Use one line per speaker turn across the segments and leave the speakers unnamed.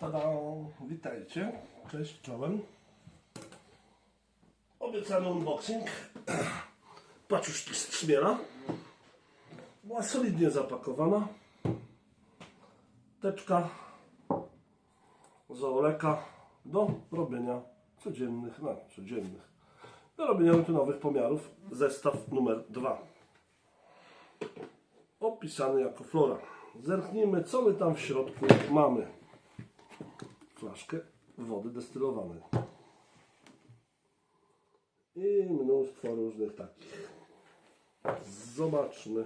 Tada! Witajcie. Cześć, czołem. Obiecany unboxing. Paczuszki z trzmiela. Była solidnie zapakowana. Teczka z oleka do robienia codziennych, no codziennych, do robienia rutynowych pomiarów. Zestaw numer 2. Opisany jako flora. Zerknijmy, co my tam w środku mamy flaszkę wody destylowanej. I mnóstwo różnych takich. Zobaczmy,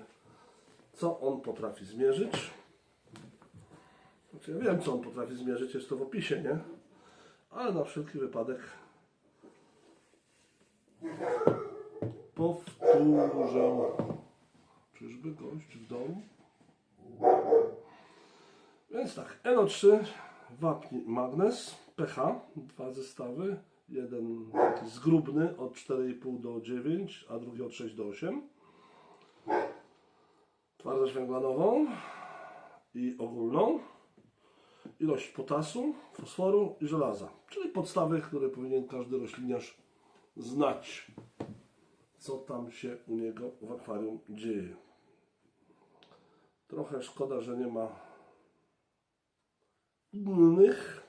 co on potrafi zmierzyć. Znaczy, ja wiem, co on potrafi zmierzyć, jest to w opisie, nie? Ale na wszelki wypadek powtórzę. Czyżby gość w domu? Więc tak, NO3, wapń magnes, pH, dwa zestawy. Jeden zgrubny od 4,5 do 9, a drugi od 6 do 8. Twardość węglanową i ogólną. Ilość potasu, fosforu i żelaza. Czyli podstawy, które powinien każdy rośliniarz znać. Co tam się u niego w akwarium dzieje. Trochę szkoda, że nie ma innych,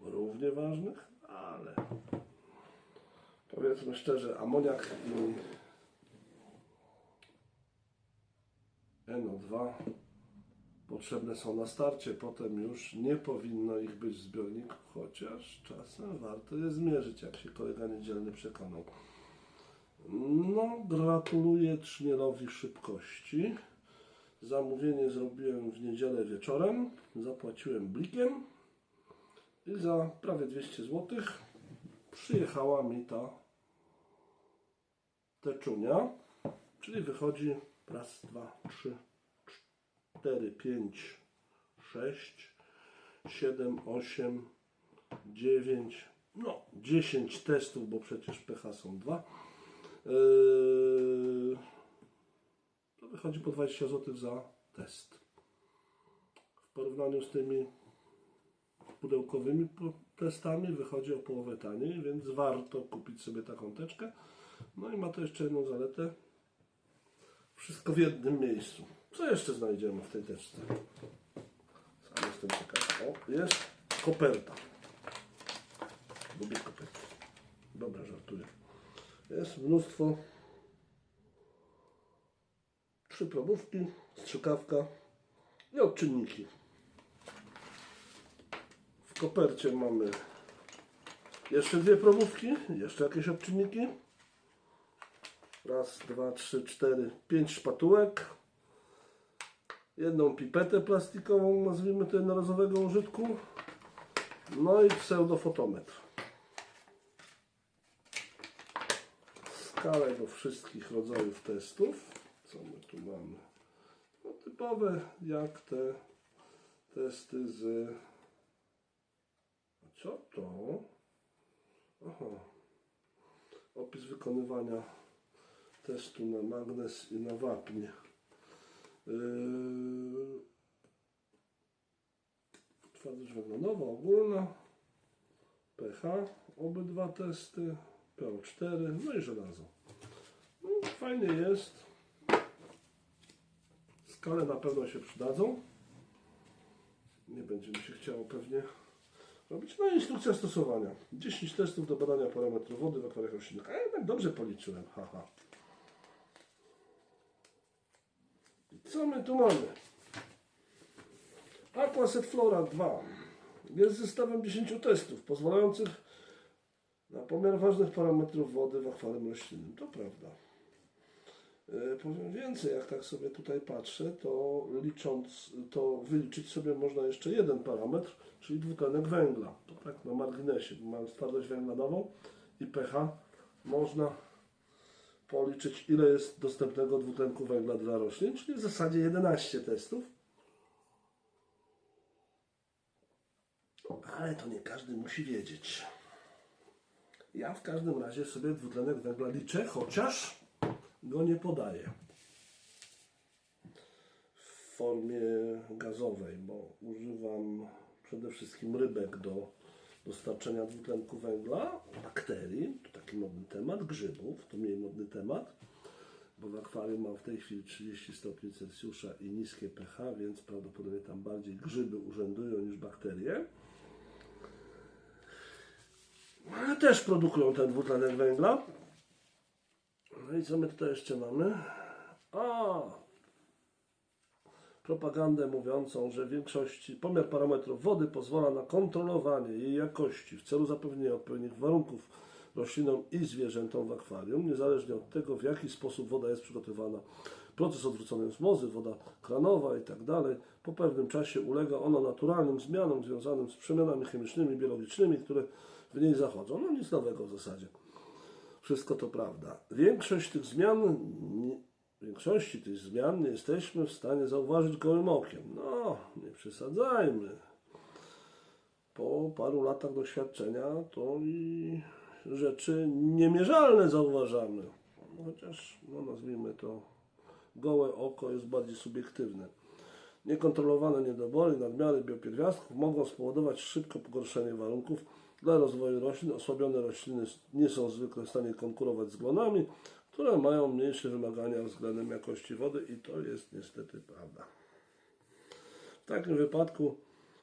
równie ważnych, ale powiedzmy szczerze, amoniak i NO2 potrzebne są na starcie, potem już nie powinno ich być w zbiorniku, chociaż czasem warto je zmierzyć, jak się kolega niedzielny przekonał. No, gratuluję Trzmielowi szybkości. Zamówienie zrobiłem w niedzielę wieczorem. Zapłaciłem blikiem. I za prawie 200 zł przyjechała mi ta teczunia. Czyli wychodzi raz, dwa, trzy, cztery, pięć, sześć, siedem, osiem, dziewięć, no 10 testów, bo przecież pH są dwa. Yy, wychodzi po 20 zł za test. W porównaniu z tymi pudełkowymi testami wychodzi o połowę taniej, więc warto kupić sobie taką teczkę. No i ma to jeszcze jedną zaletę. Wszystko w jednym miejscu. Co jeszcze znajdziemy w tej teczce? Sam jestem ciekaw. O, jest koperta. Lubię koperty. Dobra, żartuję. Jest mnóstwo. Trzy probówki, strzykawka i odczynniki. W kopercie mamy jeszcze dwie probówki, jeszcze jakieś odczynniki. Raz, dwa, trzy, cztery, pięć szpatułek. Jedną pipetę plastikową, nazwijmy to jednorazowego użytku. No i pseudofotometr. skalę do wszystkich rodzajów testów. Co my tu mamy? No, typowe jak te testy z. A co to? Aha. Opis wykonywania testu na magnes i na wapń. Yy... Twardość węglanowa ogólna. pH, obydwa testy. PO4, no i żelazo. No, fajnie jest. Skale na pewno się przydadzą. Nie będzie mi się chciało pewnie robić. No i instrukcja stosowania. 10 testów do badania parametru wody w akwariach roślinnych. A jednak dobrze policzyłem. Haha. I co my tu mamy? Aquaset Flora 2 jest zestawem 10 testów pozwalających na pomiar ważnych parametrów wody w akwarium roślinnym. To prawda. E, Powiem więcej, jak tak sobie tutaj patrzę, to licząc, to wyliczyć sobie można jeszcze jeden parametr, czyli dwutlenek węgla. To tak na marginesie, bo mając twardość węglanową i pH, można policzyć ile jest dostępnego dwutlenku węgla dla roślin, czyli w zasadzie 11 testów. Ale to nie każdy musi wiedzieć. Ja w każdym razie sobie dwutlenek węgla liczę, chociaż go nie podaję w formie gazowej, bo używam przede wszystkim rybek do dostarczenia dwutlenku węgla, bakterii, to taki modny temat, grzybów, to mniej modny temat, bo w akwarium mam w tej chwili 30 stopni Celsjusza i niskie pH, więc prawdopodobnie tam bardziej grzyby urzędują niż bakterie. Ale też produkują ten dwutlenek węgla. No i co my tutaj jeszcze mamy? A, propagandę mówiącą, że w większości pomiar parametrów wody pozwala na kontrolowanie jej jakości w celu zapewnienia odpowiednich warunków roślinom i zwierzętom w akwarium, niezależnie od tego, w jaki sposób woda jest przygotowana. Proces odwróconej osmozy, woda kranowa i tak po pewnym czasie ulega ona naturalnym zmianom związanym z przemianami chemicznymi, biologicznymi, które w niej zachodzą. No nic nowego w zasadzie. Wszystko to prawda. Większość tych zmian, nie, większości tych zmian nie jesteśmy w stanie zauważyć gołym okiem. No, nie przesadzajmy. Po paru latach doświadczenia to i rzeczy niemierzalne zauważamy. Chociaż, no nazwijmy to, gołe oko jest bardziej subiektywne. Niekontrolowane niedobory, nadmiary biopierwiastków mogą spowodować szybko pogorszenie warunków dla rozwoju roślin. Osłabione rośliny nie są zwykle w stanie konkurować z glonami, które mają mniejsze wymagania względem jakości wody i to jest niestety prawda. W takim wypadku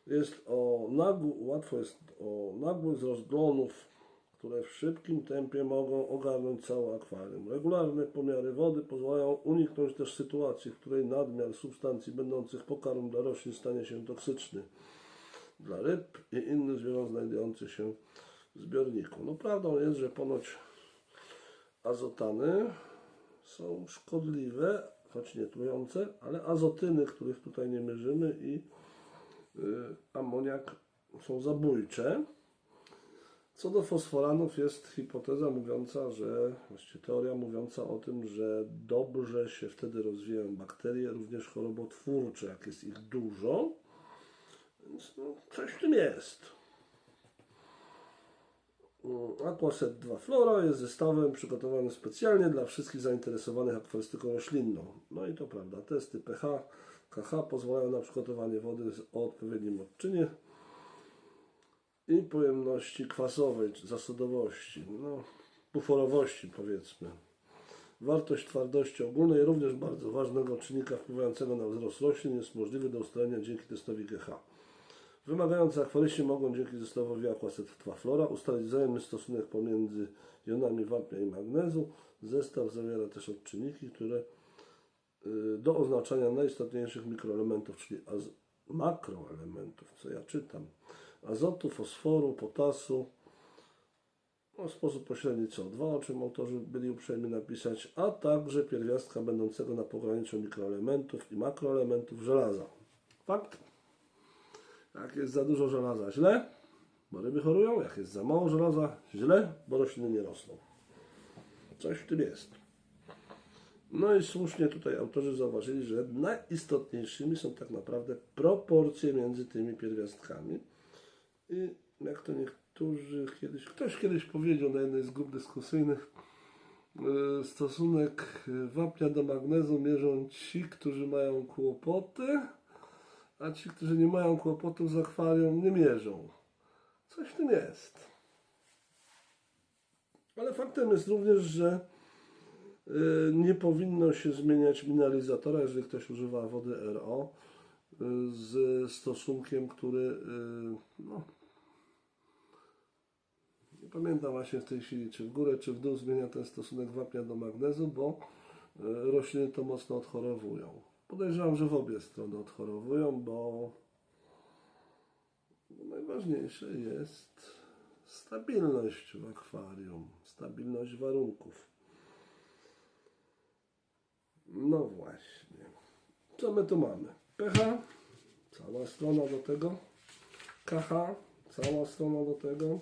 jest o łatwo jest o nagły wzrost glonów, które w szybkim tempie mogą ogarnąć całe akwarium. Regularne pomiary wody pozwalają uniknąć też sytuacji, w której nadmiar substancji będących pokarmem dla roślin stanie się toksyczny dla ryb i innych zwierząt znajdujących się w zbiorniku. No prawdą jest, że ponoć azotany są szkodliwe, choć nie trujące, ale azotyny, których tutaj nie mierzymy i y, amoniak są zabójcze. Co do fosforanów jest hipoteza mówiąca, że, właściwie teoria mówiąca o tym, że dobrze się wtedy rozwijają bakterie, również chorobotwórcze, jak jest ich dużo. No, coś w tym jest. Mm, Aquaset 2 Flora jest zestawem przygotowanym specjalnie dla wszystkich zainteresowanych akwarystyką roślinną. No i to prawda, testy pH, KH pozwalają na przygotowanie wody o odpowiednim odczynie i pojemności kwasowej, czy zasodowości, no, buforowości powiedzmy. Wartość twardości ogólnej, również bardzo ważnego czynnika wpływającego na wzrost roślin, jest możliwy do ustalenia dzięki testowi GH. Wymagający akwaryści mogą dzięki zestawowi Aquaset 2 Flora ustalić wzajemny stosunek pomiędzy jonami wapnia i magnezu. Zestaw zawiera też odczynniki, które y, do oznaczania najistotniejszych mikroelementów, czyli makroelementów, co ja czytam, azotu, fosforu, potasu, no, w sposób pośredni CO2, o czym autorzy byli uprzejmi napisać, a także pierwiastka będącego na pograniczu mikroelementów i makroelementów żelaza. Fakt? Jak jest za dużo żelaza, źle, bo ryby chorują. Jak jest za mało żelaza, źle, bo rośliny nie rosną. Coś w tym jest. No i słusznie tutaj autorzy zauważyli, że najistotniejszymi są tak naprawdę proporcje między tymi pierwiastkami. I jak to niektórzy kiedyś, ktoś kiedyś powiedział na jednej z grup dyskusyjnych, y, stosunek wapnia do magnezu mierzą ci, którzy mają kłopoty, a ci, którzy nie mają kłopotów z akwarium, nie mierzą. Coś w tym jest. Ale faktem jest również, że y, nie powinno się zmieniać mineralizatora, jeżeli ktoś używa wody RO, y, z stosunkiem, który y, no, nie pamiętam właśnie w tej chwili, czy w górę, czy w dół zmienia ten stosunek wapnia do magnezu, bo rośliny to mocno odchorowują. Podejrzewam, że w obie strony odchorowują, bo najważniejsze jest stabilność w akwarium, stabilność warunków. No właśnie. Co my tu mamy? pH, cała strona do tego. KH, cała strona do tego.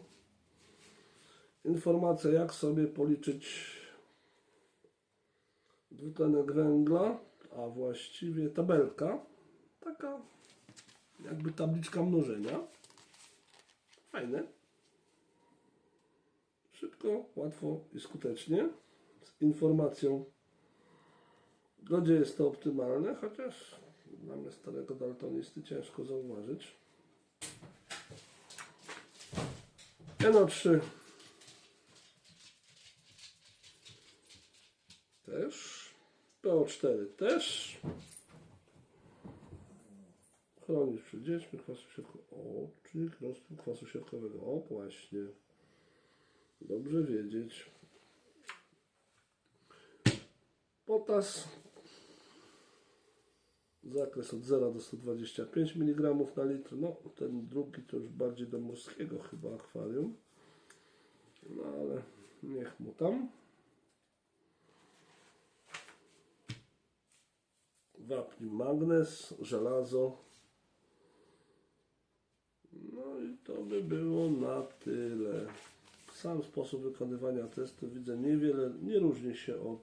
Informacja, jak sobie policzyć dwutlenek węgla, a właściwie tabelka, taka jakby tabliczka mnożenia. Fajne. Szybko, łatwo i skutecznie. Z informacją, gdzie jest to optymalne, chociaż mnie starego daltonisty ciężko zauważyć. NO3 też. PO4 też. Chronić przed dziećmi kwasu siarkowego. O, czyli roztwór kwasu siarkowego. O, właśnie. Dobrze wiedzieć. Potas. Zakres od 0 do 125 mg na litr. No, ten drugi to już bardziej do morskiego chyba akwarium. No ale niech mu tam. Wapń magnez, żelazo. No i to by było na tyle. Sam sposób wykonywania testu widzę niewiele, nie różni się od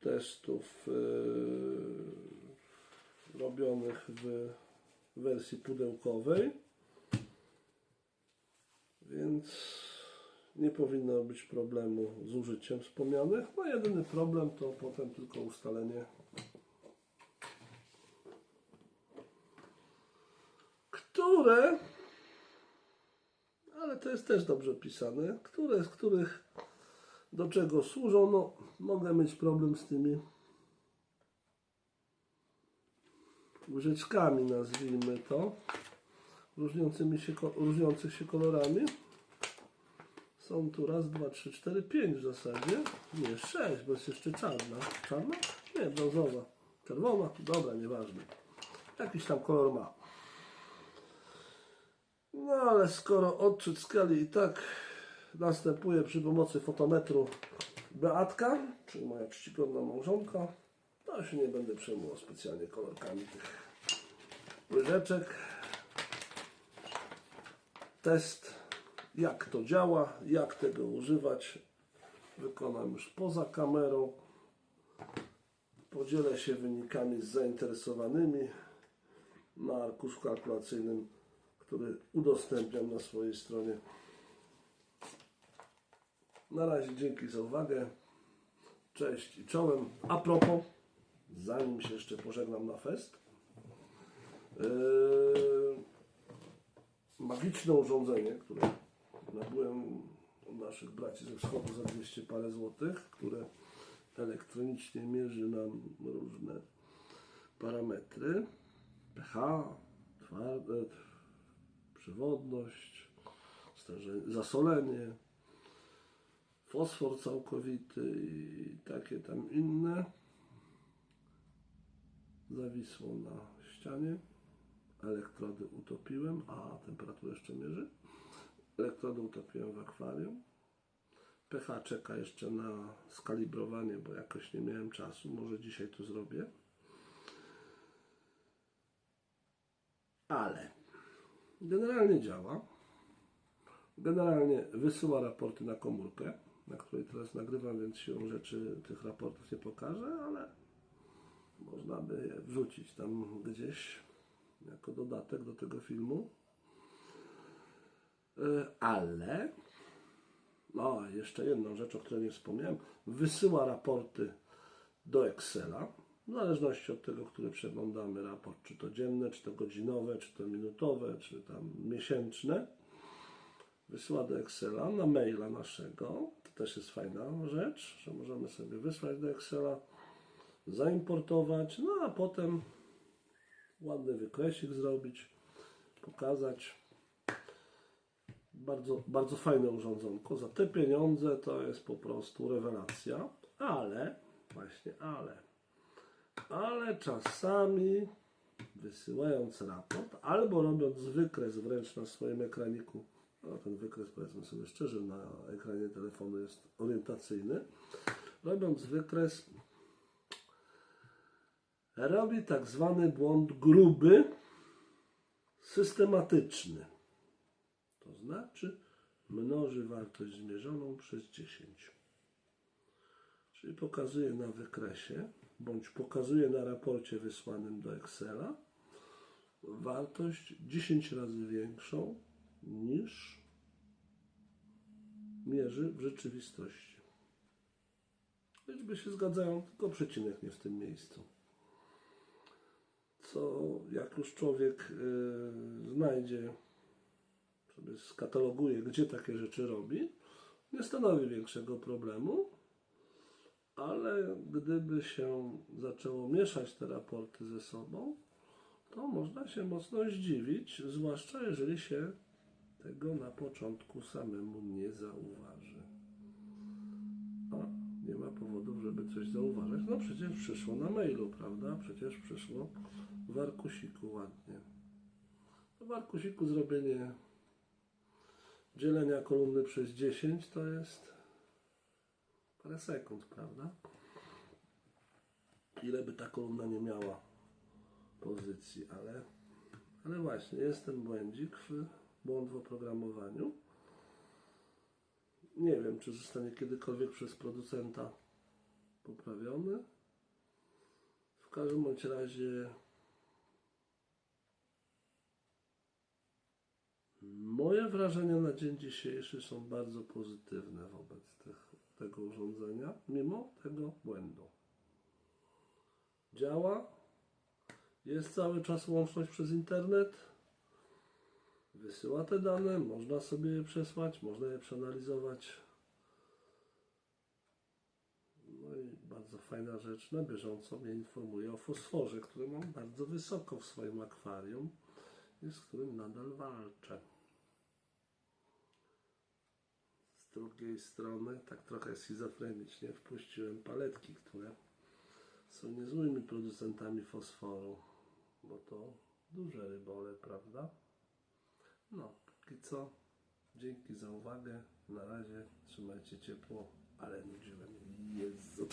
testów yy, robionych w wersji pudełkowej. Więc nie powinno być problemu z użyciem wspomnianych. No jedyny problem to potem tylko ustalenie które ale to jest też dobrze pisane, które z których do czego służą, no mogę mieć problem z tymi łyżeczkami, nazwijmy to, różniącymi się, różniących się kolorami. Są tu raz, dwa, trzy, cztery, pięć w zasadzie. Nie, sześć, bo jest jeszcze czarna. Czarna? Nie, brązowa. Czerwona? Dobra, nieważne. Jakiś tam kolor ma. No ale skoro odczyt skali i tak następuje przy pomocy fotometru Beatka, czyli moja czcigodna małżonka, to się nie będę przejmował specjalnie kolorkami tych łyżeczek. Test, jak to działa, jak tego używać, wykonam już poza kamerą. Podzielę się wynikami z zainteresowanymi na arkuszu kalkulacyjnym, który udostępniam na swojej stronie. Na razie dzięki za uwagę. Cześć i czołem. A propos, zanim się jeszcze pożegnam na fest, yy, magiczne urządzenie, które nabyłem od naszych braci ze wschodu za 200 parę złotych, które elektronicznie mierzy nam różne parametry. pH, twarde, przewodność, zasolenie, fosfor całkowity i takie tam inne. Zawisło na ścianie. Elektrody utopiłem, a temperaturę jeszcze mierzy. Elektrody utopiłem w akwarium. pH czeka jeszcze na skalibrowanie, bo jakoś nie miałem czasu. Może dzisiaj to zrobię. Ale generalnie działa. Generalnie wysyła raporty na komórkę, na której teraz nagrywam, więc siłą rzeczy tych raportów nie pokażę, ale można by je wrzucić tam gdzieś jako dodatek do tego filmu. E, Ale, no jeszcze jedną rzecz, o której nie wspomniałem, wysyła raporty do Excela. W zależności od tego, który przeglądamy raport, czy to dzienne, czy to godzinowe, czy to minutowe, czy tam miesięczne wysyła do Excela na maila naszego. To też jest fajna rzecz, że możemy sobie wysłać do Excela, zaimportować, no a potem ładny wykresik zrobić, pokazać. Bardzo, bardzo fajne urządzonko. Za te pieniądze to jest po prostu rewelacja, ale, właśnie ale, ale czasami wysyłając raport albo robiąc wykres wręcz na swoim ekraniku, no ten wykres powiedzmy sobie szczerze na ekranie telefonu jest orientacyjny, robiąc wykres robi tak zwany błąd gruby, systematyczny. Znaczy mnoży wartość zmierzoną przez 10. Czyli pokazuje na wykresie, bądź pokazuje na raporcie wysłanym do Excela wartość 10 razy większą niż mierzy w rzeczywistości. Liczby się zgadzają, tylko przecinek nie w tym miejscu. Co jak już człowiek y, znajdzie, sobie skataloguje, gdzie takie rzeczy robi, nie stanowi większego problemu, ale gdyby się zaczęło mieszać te raporty ze sobą, to można się mocno zdziwić, zwłaszcza jeżeli się tego na początku samemu nie zauważy. A nie ma powodów, żeby coś zauważać. No przecież przyszło na mailu, prawda? Przecież przyszło w arkusiku ładnie. W arkusiku zrobienie dzielenia kolumny przez 10 to jest parę sekund, prawda? Ile by ta kolumna nie miała pozycji, ale, ale właśnie jest ten błędzik, w, błąd w oprogramowaniu. Nie wiem, czy zostanie kiedykolwiek przez producenta poprawiony. W każdym bądź razie moje wrażenia na dzień dzisiejszy są bardzo pozytywne wobec tych, tego urządzenia, mimo tego błędu. Działa, jest cały czas łączność przez internet, wysyła te dane, można sobie je przesłać, można je przeanalizować. No i bardzo fajna rzecz, na bieżąco mnie informuje o fosforze, który mam bardzo wysoko w swoim akwarium i z którym nadal walczę. Z drugiej strony, tak trochę schizofrenicznie, wpuściłem paletki, które są niezłymi producentami fosforu, bo to duże rybole, prawda? No, póki co, dzięki za uwagę. Na razie trzymajcie ciepło, ale nudziłem. Jezu.